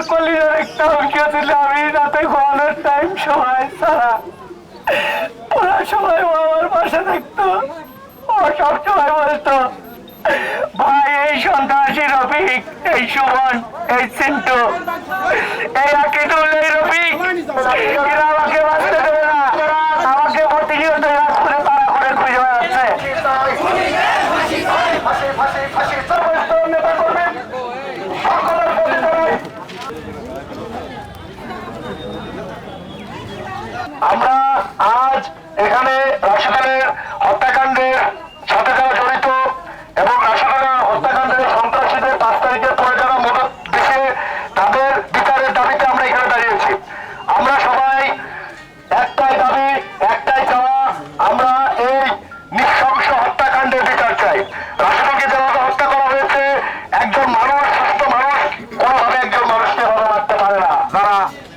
তখন ছিল আমি রাতে ঘুমানোর টাইম সময় ছাড়া ওরা সবাই আমার পাশে থাকতো ও সবসময় বলতো ভাই এই সন্ত্রাসী রফিক এই সুমন এই সিন্টু এই আকিদুল এই রফিক এরা আমাকে বাঁচতে দেবে না আমাকে প্রতিনিয়ত এরা খুঁড়ে তারা করে খুঁজে বেড়াচ্ছে আমরা আজ এখানে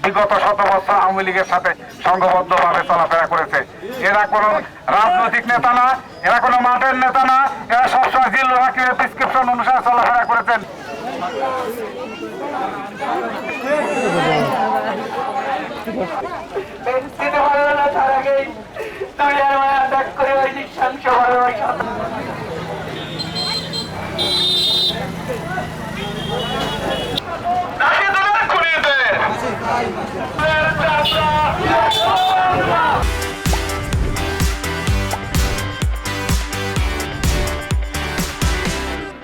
বিগত শত বছর আওয়ামী লীগের সাথে সংঘবদ্ধ ভাবে চলাফেরা করেছে। এরা কোনো রাজনৈতিক নেতা না, এরা কোনো মাঠের নেতা না, এরা সবসময় জিল্লু হাকিমের প্রেসক্রিপশন অনুসারে চলাফেরা করেছেন। তার আগেই করে ওই ভালোবাসা